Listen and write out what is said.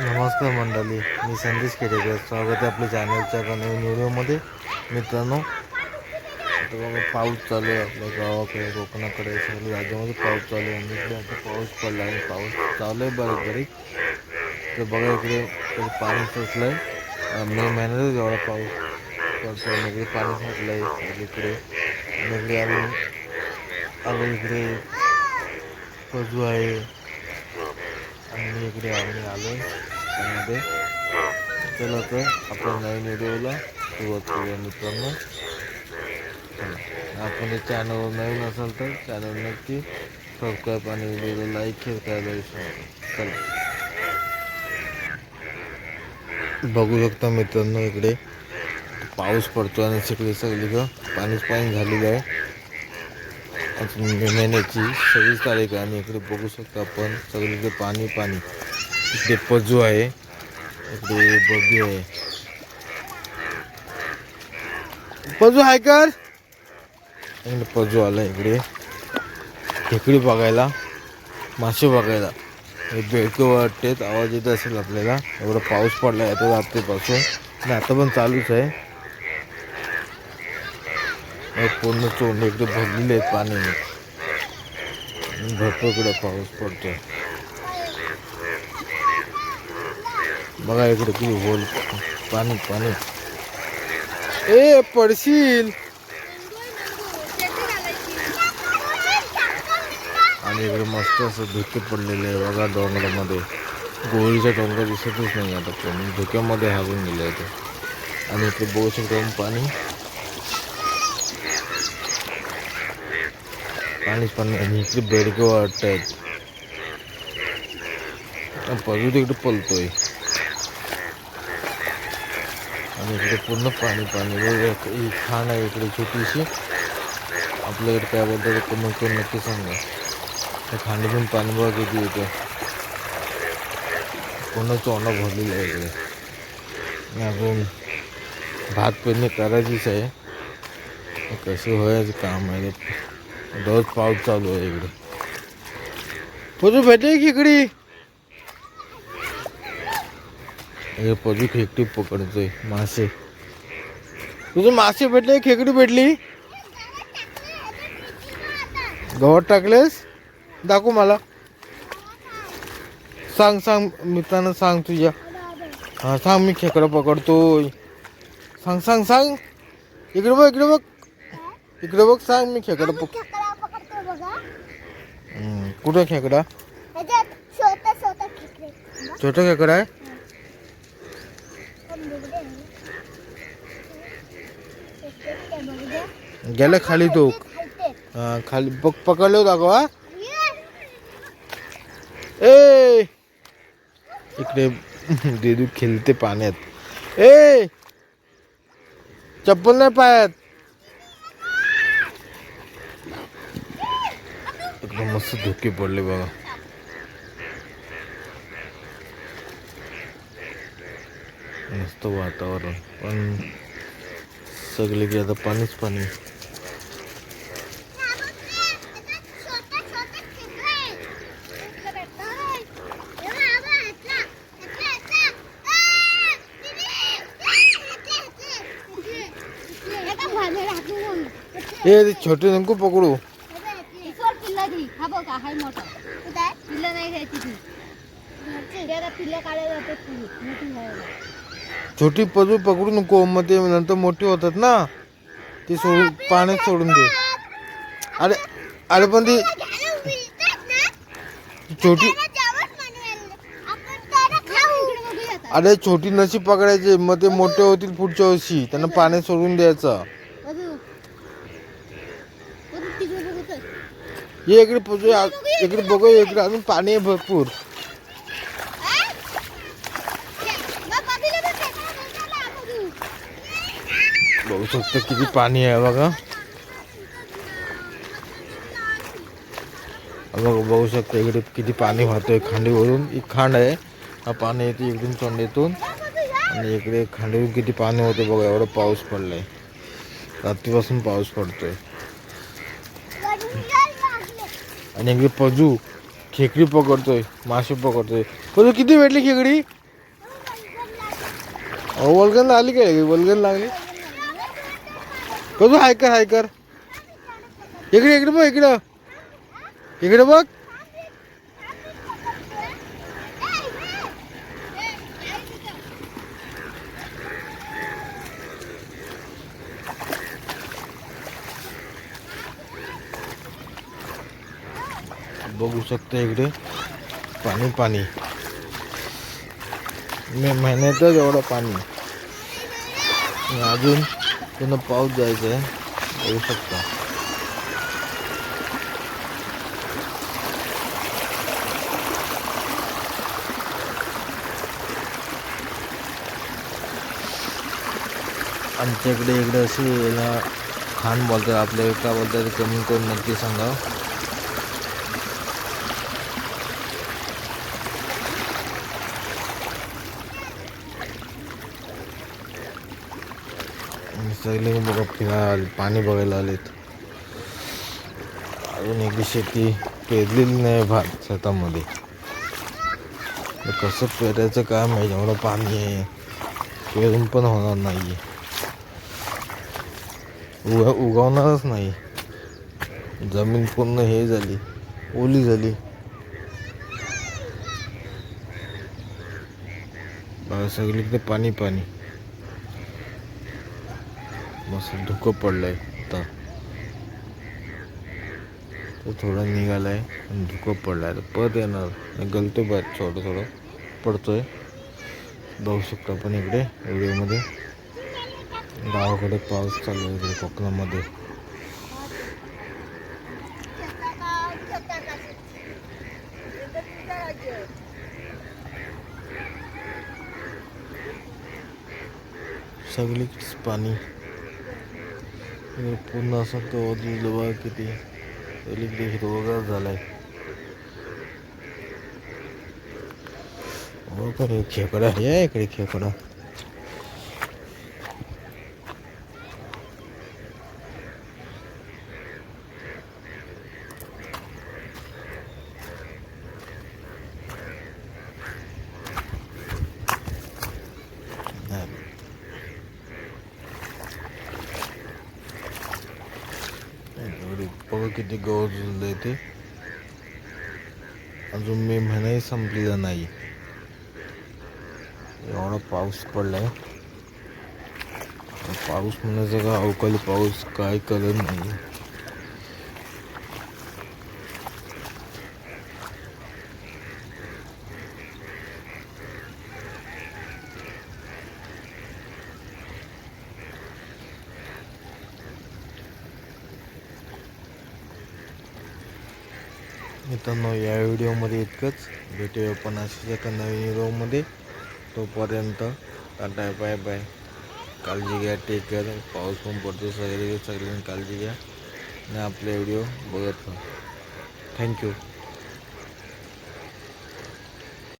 नमस्कार मंडळी मी संदेश केडेकर स्वागत आहे आपल्या चॅनलच्या एका नवीन व्हिडिओमध्ये. मित्रांनो आता बघा पाऊस चालू आहे आपल्या गावाकडे कोकणाकडे सगळ्या राज्यामध्ये पाऊस चालू आहे. आणि इकडे आता पाऊस पडला आहे. पाऊस चालू आहे बरेच बारीक तर बघा इकडे पाणी सुटलं आहे मे महिन्यातच एवढा पाऊस पडतो आणि इकडे पाणी सोसलं आहे इकडे आणि इकडे आम्ही इकडे पजू आहे. आणि इकडे आम्ही आलो आहे त्यामध्ये चला तर आपण नवीन व्हिडिओला सुरुवात करूया मित्रांनो. आपण चॅनलवर नवीन असाल तर चॅनल नक्की सबस्क्राईब आणि व्हिडिओला लाईक शेअर करायला विसरू नका. चला. बघू शकता मित्रांनो इकडे पाऊस पडतो आणि सगळी सगळीकडं पाणीच पाणी झालेलं आहे. मे महिन्याची सव्वीस तारीख आहे आणि इकडे बघू शकता आपण सगळीकडे पाणी पाणी. इकडे पजू आहे. इकडे बगी आहे. पजू आहे कर. इकडे पजू आला इकडे. खेकडी बघायला मासे बघायला. हे बेळके वाटते आवाज येत असेल आपल्याला. एवढा पाऊस पडला आहे आता रात्रीपासून. आणि आता पण चालूच आहे. पूर्ण चोंड इकडे भरलेले आहेत पाण्याने. भरपूर इकडे पाऊस पडतोय. बघा इकडे किती होल पाणी पाणी. ए पडशील. आणि इकडे मस्त असं धुके पडलेले आहे बघा डोंगरामध्ये. गोळीचा डोंगर दिसतच नाही आता पण धुक्यामध्ये हरवून गेले होते ते आणि इकडे बघू गरम पाणी. पाणीच पाणी. आणि इकडे बेडके वाटत आहेत. पजू तिकडे पलतोय. आणि इकडे पूर्ण पाणी पाणी. ही खाण आहे इकडे छोटीशी. आपल्याकडे काय बोलतात कमी करून नक्की सांगा. त्या खांडीतून पाणी बघा किती येतं. पूर्ण चोंडा भरलेलं आहे इकडे. अजून भात पेरणी करायचीच आहे. कसं व्हायचं काम आहे ते. रोज पाऊस चालू आहे इकडे. पजू की इकडे? हे पजू खेकडी पकडतोय मासे. तुझे मासे भेटले खेकडी भेटली? गवत टाकलेस? दाखव मला. सांग सांग मित्रांनो सांग तुझ्या. हा सांग मी खेकडा पकडतोय. सांग सांग सांग. इकडे बघ इकडे बघ. इकडे बघ सांग मी खेकडा पक खेकडा पकडतो बघा. हम्म, कुठं खेकडा? ह्याच्यात छोटा छोटा खेकडे छोटा खेकडा आहे पण बघ दे. ते बघ दे. गेला खाली तो. हा, खाली बघ पकडलो दाखवा ए! इकडे देदू खेळते पाण्यात. ए! चप्पल नाही पायात. इकडे मस्त धुके पडले बघा. मस्त वातावरण पण सगळीकडे आता पाणीच पाणी छोटा छोटा खेकडा आहे. इकडे भेटतो. हे बघ, हा बघ, इथला. इथला, इथला. आ, दीदी. इथले, इथले, इथले. हे का भांडे राहते म्हणून. ए छोटे नको पकडू हा बघा हाय मोठा कुठं नाही घ्यायची ती मोठी छोटी पजू पकडू नको मग ते नंतर मोठी होतात ना ती सोडून पाण्यात सोडून दे अरे अरे पण ती छोटी अरे छोटी नशी पकडायची मग ते मोठे होतील पुढच्या वर्षी त्यांना पाण्यात सोडून द्यायचं हे इकडे पजू इकडे बघू इकडे अजून पाणी आहे भरपूर. बघू शकता किती पाणी आहे बघा. बघा बघू शकता इकडे किती पाणी वाहतोय खांडीवरून. एक खांड आहे. हा पाणी येते इकडून चोंडेतून आणि इकडे खांडीवरून किती पाणी होते बघा एवढं पाऊस पडलाय. रात्रीपासून पाऊस पडतोय. आणि इकडे पजू खेकडी पकडतोय मासे पकडतोय. पजू किती भेटली खेकडी? अहो वलगन आली काय? वलगन लागली? पजू हायकर हायकर इकडे इकडे बघ इकडं. इकडे बघ. बघू शकता इकडे पाणी पाणी मे महिन्यातच एवढं पाणी अजून पुन्हा पाऊस जायचा आहे बघू शकता आमच्याकडे इकडे याला खान बोलतात आपल्या का बोलतात कमी करून नक्की सांगा सगळे बघा फिरायला आले पाणी बघायला आलेत. अजून एक शेती पेरलेली नाही भात शेतामध्ये. कसं पेरायचं काय माहिती एवढं पाणी आहे. पेरून पण होणार नाही उगा उगवणारच नाही. जमीन पूर्ण हे झाली ओली झाली. सगळीकडे पाणी पाणी. मस्त धुकं पडलंय आता. तो थोडा निघालाय आणि धुकं पडलाय. तर परत येणार. गलतो बाहेर थोडं थोडं. पडतोय. बघू शकतो आपण इकडे व्हिडिओमध्ये. गावाकडे पाऊस चालू आहे इकडे कोकणामध्ये. सगळीच पाणी. इकडे पूर्ण असं तो बघा किती सगळीकडे हिरवगार झालाय. हो खेकडा या इकडे खेकडा नाही. एवढी बघा किती गवत झाले ते? अजून मे महिनाही संपलेला नाही. एवढा पाऊस पडलाय. पाऊस म्हणायचं का अवकाळी पाऊस काय कळत नाही. मित्रांनो या व्हिडिओमध्ये इतकंच. भेटूया पण असेच एका नवीन व्हिडिओमध्ये. तोपर्यंत टाटा बाय बाय. काळजी घ्या टेक केअर पाऊस पण पडतो सगळे सगळ्यांनी काळजी घ्या. आणि आपले व्हिडिओ बघत राहा. थँक्यू